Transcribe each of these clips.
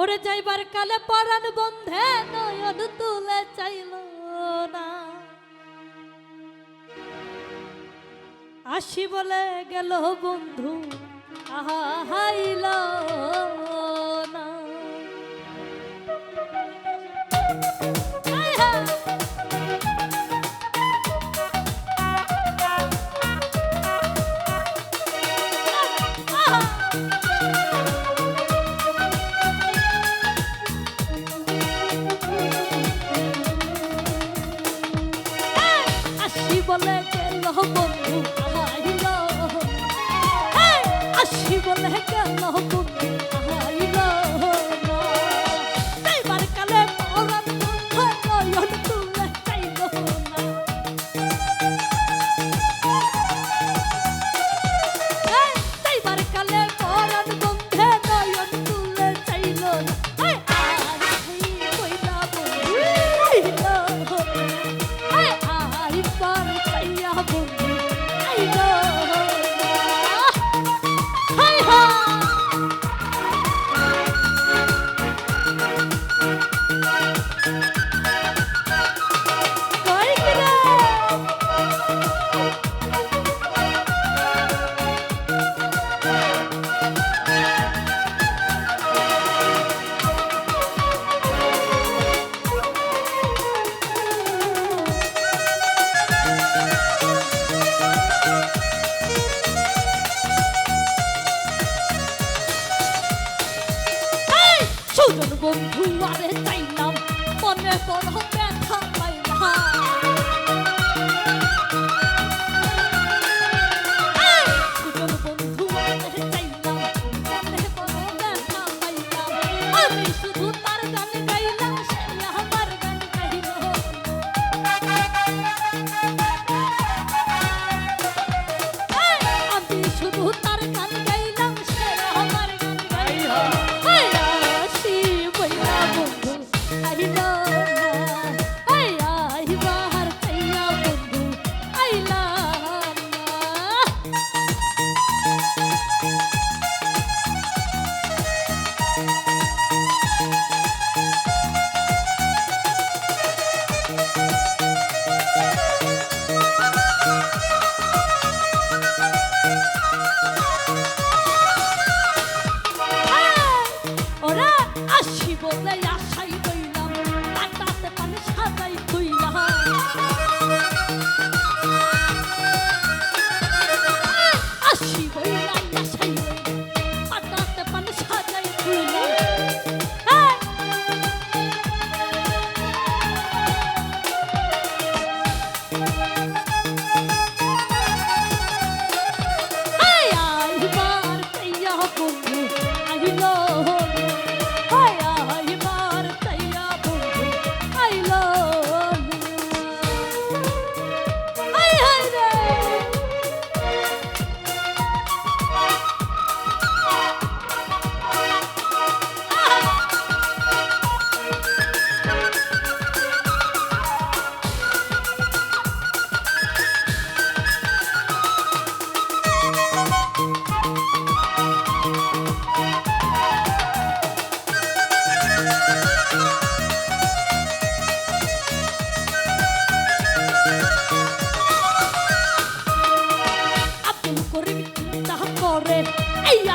ওরে যাইবার কালে পরাণ বন্ধে নয়ন তুলে চাইল না। আসি বলে গেল বন্ধু, আহা, হাইল না। কেন পারে চাইলাম মনে করো আসি বলে আশাই কইলাম কাটাতে পারে সাজাই কইলাম।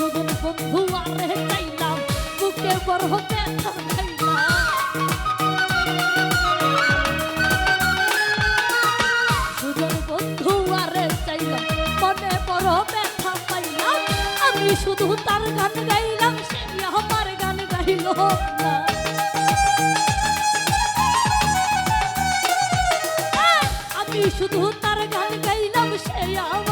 সুজন বন্ধু আরে চাইলাম বুকে বড় আমি শুধু তার গান গাইলাম, সে গান গাইল আমি শুধু তার গান গাইলাম, সে আমার